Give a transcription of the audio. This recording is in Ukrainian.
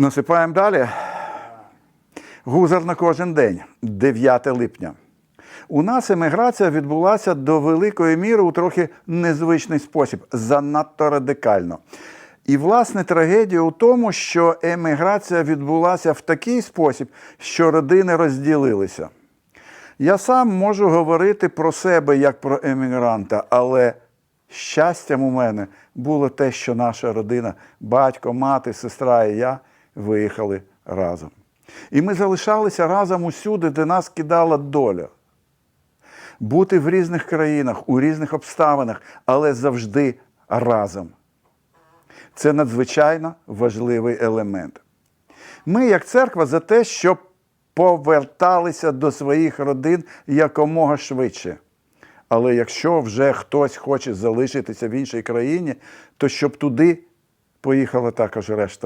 Насипаємо далі. Гузар на кожен день, 9 липня. У нас еміграція відбулася до великої міри у трохи незвичний спосіб, занадто радикально. І, власне, трагедія у тому, що еміграція відбулася в такий спосіб, що родини розділилися. Я сам можу говорити про себе як про емігранта, але щастям у мене було те, що наша родина, батько, мати, сестра і я виїхали разом. І ми залишалися разом усюди, де нас кидала доля. Бути в різних країнах, у різних обставинах, але завжди разом. Це надзвичайно важливий елемент. Ми, як церква, за те, щоб поверталися до своїх родин якомога швидше. Але якщо вже хтось хоче залишитися в іншій країні, то щоб туди поїхала також решта